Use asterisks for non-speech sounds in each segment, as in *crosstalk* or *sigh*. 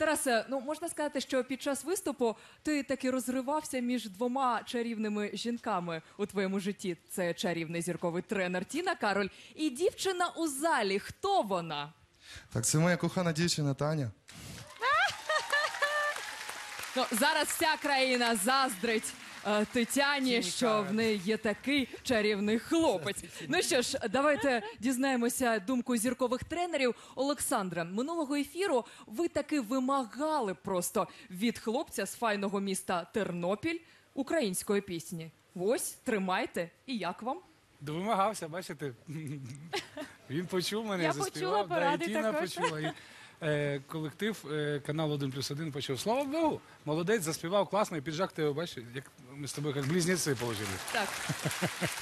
Тарасе, ну можна сказати, що під час виступу ти таки розривався між двома чарівними жінками у твоєму житті. Це чарівний зірковий тренер Тіна Кароль і дівчина у залі. Хто вона? Так, це моя кохана дівчина Таня. Ну, зараз вся країна заздрить е, Тетяні, що в неї є такий чарівний хлопець. Ну що ж, давайте дізнаємося думку зіркових тренерів. Олександра, минулого ефіру ви таки вимагали просто від хлопця з файного міста Тернопіль української пісні. Ось тримайте. І як вам? Домагався, бачите. *laughs* Він почув мене, Я заспівав, почула да, і поради Тіна також. почула. І, колектив е, каналу 1 плюс 1 почув. Слава Богу, молодець, заспівав класно, і піджак тебе, бачиш, як ми з тобою як близнеці положили. Так.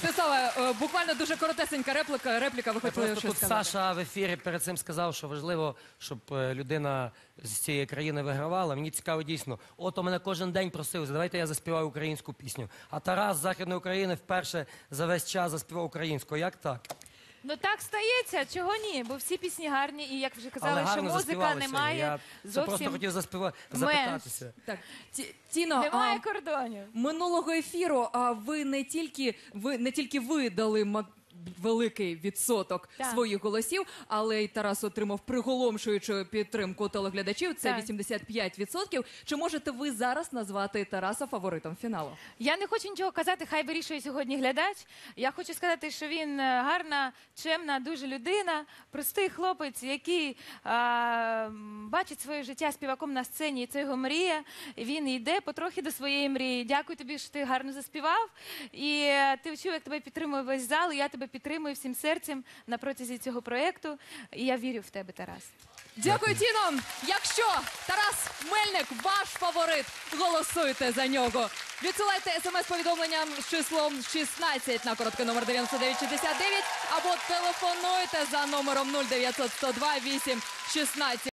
Святославе, е, буквально дуже коротесенька репліка. Репліка ви хотіли щось тут сказати. Саша в ефірі перед цим сказав, що важливо, щоб е, людина з цієї країни вигравала. Мені цікаво дійсно. Ото мене кожен день просив, давайте я заспіваю українську пісню. А Тарас з Західної України вперше за весь час заспівав українською. Як так? Ну так стається, чого ні? Бо всі пісні гарні, і як вже казали, що гарно музика заспівали не сьогодні. має Я це просто зовсім хотів заспіва... запитатися. Так, Ті- Тіно, немає а, кордонів. Минулого ефіру а ви не тільки ви не тільки ви дали ма- великий відсоток Так. своїх голосів, але й Тарас отримав приголомшуючу підтримку телеглядачів. Це Так. 85%. Чи можете ви зараз назвати Тараса фаворитом фіналу? Я не хочу нічого казати, хай вирішує сьогодні глядач. Я хочу сказати, що він е, гарна, чемна, дуже людина, простий хлопець, який а, м, бачить своє життя співаком на сцені, і це його мрія. Він йде потрохи до своєї мрії. Дякую тобі, що ти гарно заспівав. І е, ти чув, як тебе підтримує весь зал. І я тебе підтримую всім серцем на протязі цього проєкту. І я вірю в тебе, Тарас. Дякую, Тіно. Якщо Тарас Мельник ваш фаворит, голосуйте за нього. Відсилайте смс-повідомленням з числом 16 на короткий номер 9969 або телефонуйте за номером 0900 102 8 16.